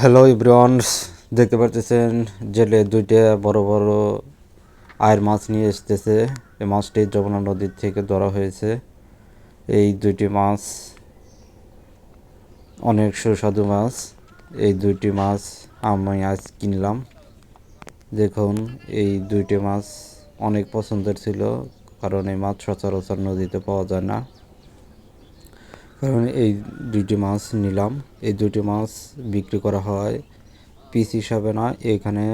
Hello ইব্রনস দেখতে পাচ্ছেন জেলে দুইটা বড় বড় আয়ের মাছ নিয়ে এসতেছে এই মাছটি যমুনা নদীর থেকে ধরা হয়েছে। এই দুইটি মাছ অনেক সুস্বাদু মাছ। এই দুইটি মাছ আমি আজ কিনলাম। দেখুন, এই দুইটি মাছ অনেক পছন্দের ছিল, কারণ এই মাছ সচরাচর নদীতে পাওয়া যায় না। কারণ এই দুইটি মাছ নিলাম। এই দুইটি মাছ বিক্রি করা হয় পিস হিসাবে না, এখানে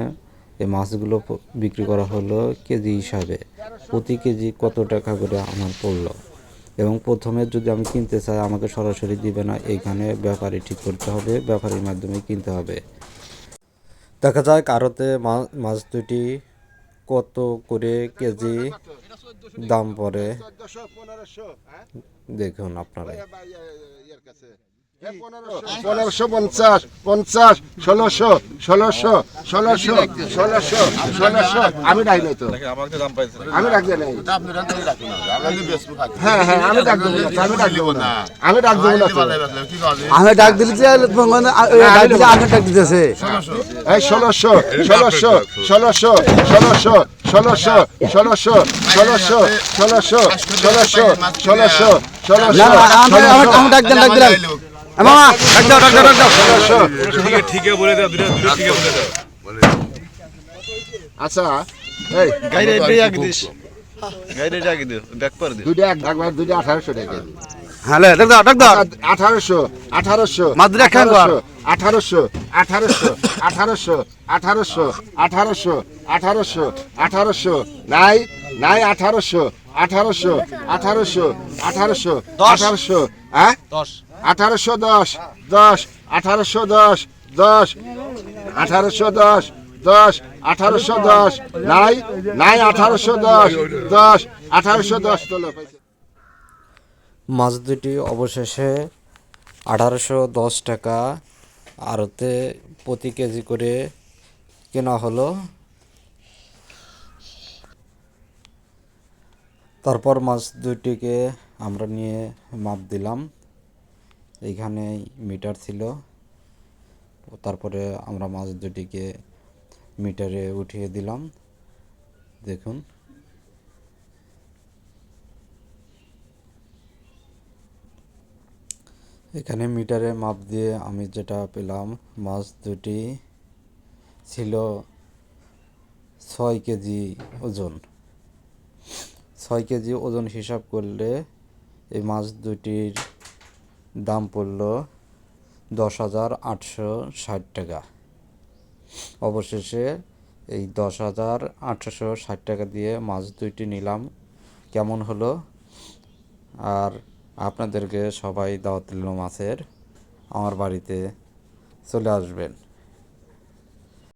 এই মাছগুলো বিক্রি করা হলো কেজি হিসাবে। প্রতি কেজি কত টাকা করে আমার পড়ল? এবং প্রথমে যদি আমি কিনতে চাই, আমাকে সরাসরি দিবে না এইখানে ব্যাপারী ঠিক করতে হবে, ব্যাপারীর মাধ্যমে কিনতে হবে। দেখা যায় কারোতে মাছ দুটি কত করে কেজি দাম পড়ে? দেখুন আপনারা পনেরোশো পঞ্চাশ পঞ্চাশ ষোলোশো ষোলোশো ষোলোশো ষোলোশো ষোলোশো আমি ডাক নাই তো আমাকে দাম পাইছে আমি ডাক দেয় নাই হ্যাঁ হ্যাঁ আমি ডাক দেবো আমি ডাক দেবো না আমি ডাক দেবো না আমি ডাক দিলি যে মানে, আ- ওই ডাক দিলে আমি ডাক দিতেছে এই ষোলোশো ষোলোশো ষোলোশো ষোলোশো ষোলোশো ষোলোশো ষোলোশো ষোলোশো ষোলোশো ষোলোশো ষোলোশো আমি ডাক দিলাম ডাক দিলাম মামা ডাক দাও ডাক দাও ডাক দাও ঠিক আছে ঠিক আছে বলে দাও দুটো দুটো ঠিক আছে বলে দাও আচ্ছা এই গাইরে এটা এক দিস গাইরে এটা হ্যাঁ দশ। আঠারোশো দশ দশ। আঠারোশো দশ দশ। আঠারোশো দশ দশ। আঠারোশো দশ। নাই নাই আঠারোশো দশ দশ। আঠারোশো দশ তোলো মাছ দুটি অবশেষে আঠারোশো দশ টাকা আড়তে প্রতি কেজি করে কেনা হলো। তারপর মাছ দুটিকে আমরা নিয়ে মাপ দিলাম। এইখানে মিটার ছিল। তারপরে আমরা মাছ দুটিকে মিটারে উঠিয়ে দিলাম। দেখুন। এখানে মিটারে মাপ দিয়ে আমি যেটা পেলাম মাছ দুটি ছিল ছয় কেজি ওজন। ছয় কেজি ওজন হিসাব করলে এই মাছ দুটির দাম পড়ল দশ হাজার আটশো ষাট টাকা। অবশেষে এই দশ হাজার আটশোশো ষাট টাকা দিয়ে মাছ দুইটি নিলাম। কেমন হলো? আর আপনাদেরকে সবাই দাওয়াত দিল মাছের। আমার বাড়িতে চলে আসবেন।